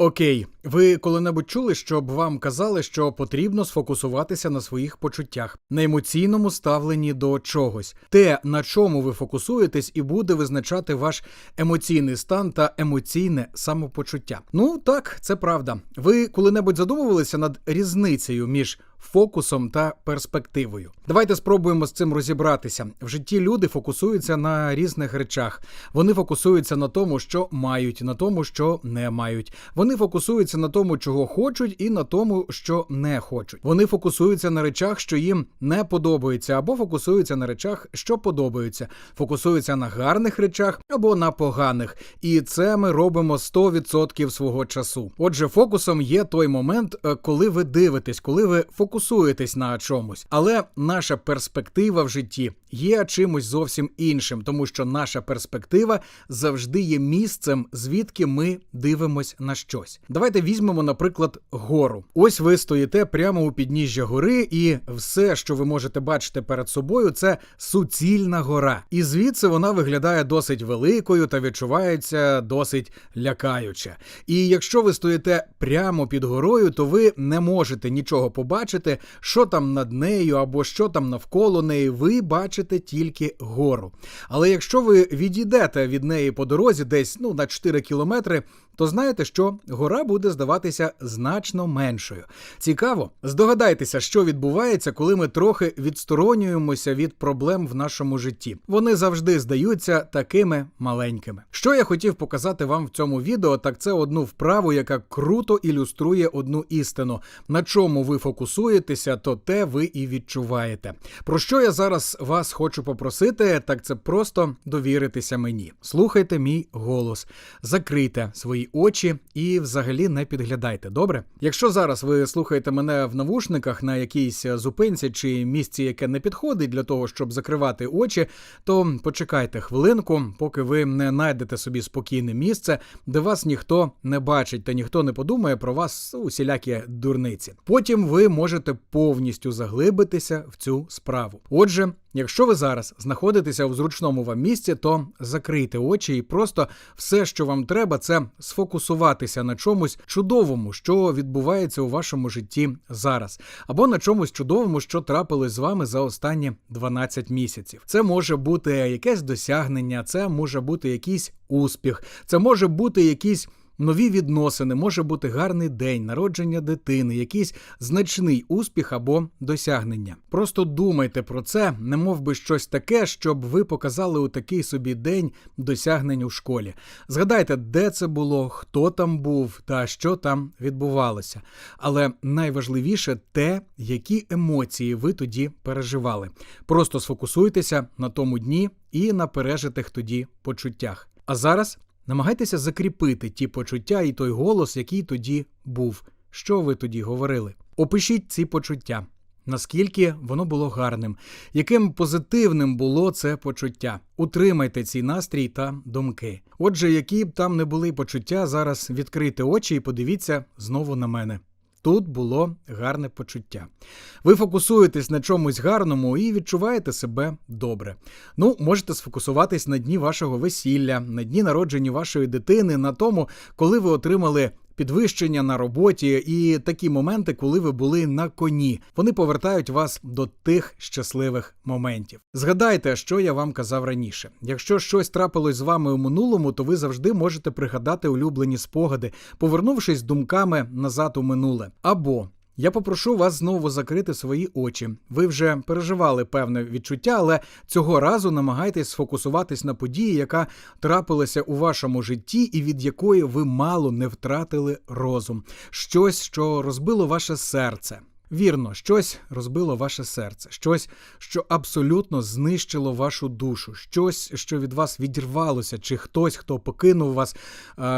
Ok. Ви коли-небудь чули, щоб вам казали, що потрібно сфокусуватися на своїх почуттях, на емоційному ставленні до чогось. Те, на чому ви фокусуєтесь, і буде визначати ваш емоційний стан та емоційне самопочуття. Ну так, це правда. Ви коли-небудь задумувалися над різницею між фокусом та перспективою. Давайте спробуємо з цим розібратися. В житті люди фокусуються на різних речах. Вони фокусуються на тому, що мають, на тому, що не мають. Вони фокусуються на тому, чого хочуть, і на тому, що не хочуть. Вони фокусуються на речах, що їм не подобаються, або фокусуються на речах, що подобаються. Фокусуються на гарних речах або на поганих. І це ми робимо 100% свого часу. Отже, фокусом є той момент, е, коли ви дивитесь, коли ви фокусуєтесь на чомусь. Але наша перспектива в житті є чимось зовсім іншим, тому що наша перспектива завжди є місцем, звідки ми дивимось на щось. Давайте візьмемо, наприклад, гору. Ось ви стоїте прямо у підніжжя гори, і все, що ви можете бачити перед собою, це суцільна гора. І звідси вона виглядає досить великою та відчувається досить лякаюче. І якщо ви стоїте прямо під горою, то ви не можете нічого побачити, що там над нею або що там навколо неї. Ви бачите тільки гору. Але якщо ви відійдете від неї по дорозі, десь ну на 4 кілометри, то знаєте, що гора буде здаватися значно меншою. Цікаво, здогадайтеся, що відбувається, коли ми трохи відсторонюємося від проблем в нашому житті. Вони завжди здаються такими маленькими. Що я хотів показати вам в цьому відео, так це одну вправу, яка круто ілюструє одну істину. На чому ви фокусуєтеся, то те ви і відчуваєте. Про що я зараз вас хочу попросити, так це просто довіритися мені. Слухайте мій голос, закрийте свої очі і взагалі не підглядайте. Добре? Якщо зараз ви слухаєте мене в навушниках на якійсь зупинці чи місці, яке не підходить для того, щоб закривати очі, то почекайте хвилинку, поки ви не знайдете собі спокійне місце, де вас ніхто не бачить та ніхто не подумає про вас усілякі дурниці. Потім ви можете повністю заглибитися в цю справу. Отже. Якщо ви зараз знаходитеся в зручному вам місці, то закрийте очі і просто все, що вам треба, це сфокусуватися на чомусь чудовому, що відбувається у вашому житті зараз, або на чомусь чудовому, що трапилось з вами за останні 12 місяців. Це може бути якесь досягнення, це може бути якийсь успіх, це може бути якийсь. Нові відносини може бути гарний день, народження дитини, якийсь значний успіх або досягнення. Просто думайте про це, не мов би щось таке, щоб ви показали у такий собі день досягнень у школі. Згадайте, де це було, хто там був та що там відбувалося. Але найважливіше те, які емоції ви тоді переживали. Просто сфокусуйтеся на тому дні і на пережитих тоді почуттях. А зараз. Намагайтеся закріпити ті почуття і той голос, який тоді був. Що ви тоді говорили? Опишіть ці почуття. Наскільки воно було гарним, яким позитивним було це почуття. Утримайте ці настрій та думки. Отже, які б там не були почуття, зараз відкрийте очі і подивіться знову на мене. Тут було гарне почуття. Ви фокусуєтесь на чомусь гарному і відчуваєте себе добре. Ну, можете сфокусуватись на дні вашого весілля, на дні народження вашої дитини, на тому, коли ви отримали підвищення на роботі і такі моменти, коли ви були на коні. Вони повертають вас до тих щасливих моментів. Згадайте, що я вам казав раніше. Якщо щось трапилось з вами у минулому, то ви завжди можете пригадати улюблені спогади, повернувшись думками назад у минуле. Або я попрошу вас знову закрити свої очі. Ви вже переживали певне відчуття, але цього разу намагайтесь сфокусуватись на події, яка трапилася у вашому житті, і від якої ви мало не втратили розум. Щось, що розбило ваше серце. Вірно, щось розбило ваше серце, щось, що абсолютно знищило вашу душу, щось, що від вас відірвалося, чи хтось, хто покинув вас,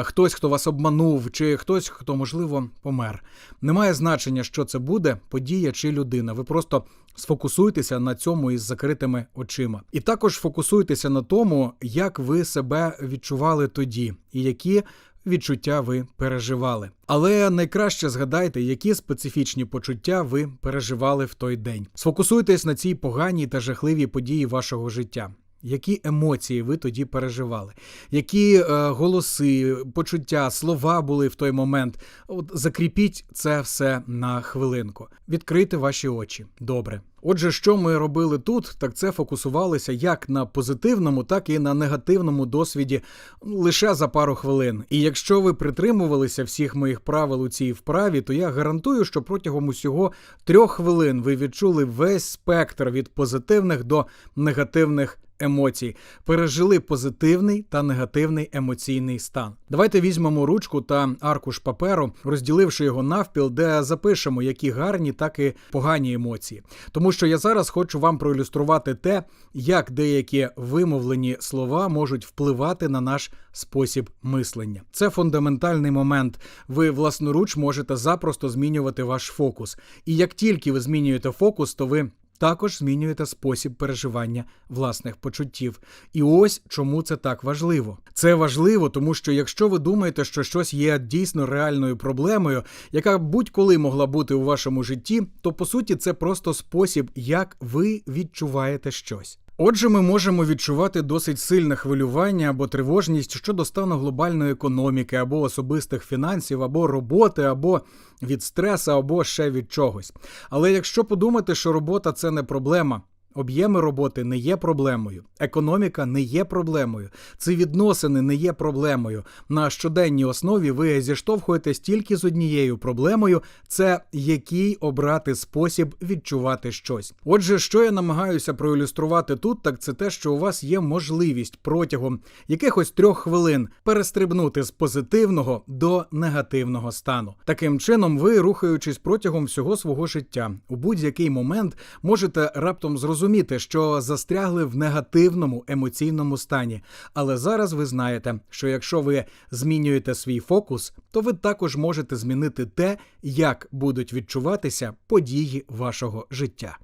хтось, хто вас обманув, чи хтось, хто, можливо, помер. Немає значення, що це буде, подія чи людина. Ви просто сфокусуйтеся на цьому із закритими очима. І також фокусуйтеся на тому, як ви себе відчували тоді, і які відчуття ви переживали. Але найкраще згадайте, які специфічні почуття ви переживали в той день. Сфокусуйтесь на цій поганій та жахливій події вашого життя. Які емоції ви тоді переживали? Які е, голоси, почуття, слова були в той момент? От закріпіть це все на хвилинку. Відкрийте ваші очі. Добре. Отже, що ми робили тут, так це фокусувалися як на позитивному, так і на негативному досвіді лише за пару хвилин. І якщо ви притримувалися всіх моїх правил у цій вправі, то я гарантую, що протягом усього трьох хвилин ви відчули весь спектр від позитивних до негативних емоцій, пережили позитивний та негативний емоційний стан. Давайте візьмемо ручку та аркуш паперу, розділивши його навпіл, де запишемо які гарні, так і погані емоції. Тому що я зараз хочу вам проілюструвати те, як деякі вимовлені слова можуть впливати на наш спосіб мислення. Це фундаментальний момент. Ви власноруч можете запросто змінювати ваш фокус. І як тільки ви змінюєте фокус, то ви також змінюєте спосіб переживання власних почуттів. І ось чому це так важливо. Це важливо, тому що якщо ви думаєте, що щось є дійсно реальною проблемою, яка будь-коли могла бути у вашому житті, то по суті це просто спосіб, як ви відчуваєте щось. Отже, ми можемо відчувати досить сильне хвилювання або тривожність щодо стану глобальної економіки, або особистих фінансів, або роботи, або від стресу, або ще від чогось. Але якщо подумати, що робота це не проблема. Об'єми роботи не є проблемою, економіка не є проблемою, ці відносини не є проблемою. На щоденній основі ви зіштовхуєтесь тільки з однією проблемою це який обрати спосіб відчувати щось. Отже, що я намагаюся проілюструвати тут, так це те, що у вас є можливість протягом якихось трьох хвилин перестрибнути з позитивного до негативного стану. Таким чином, ви, рухаючись протягом всього свого життя, у будь-який момент можете раптом зрозуміти розуміти, що застрягли в негативному емоційному стані. Але зараз ви знаєте, що якщо ви змінюєте свій фокус, то ви також можете змінити те, як будуть відчуватися події вашого життя.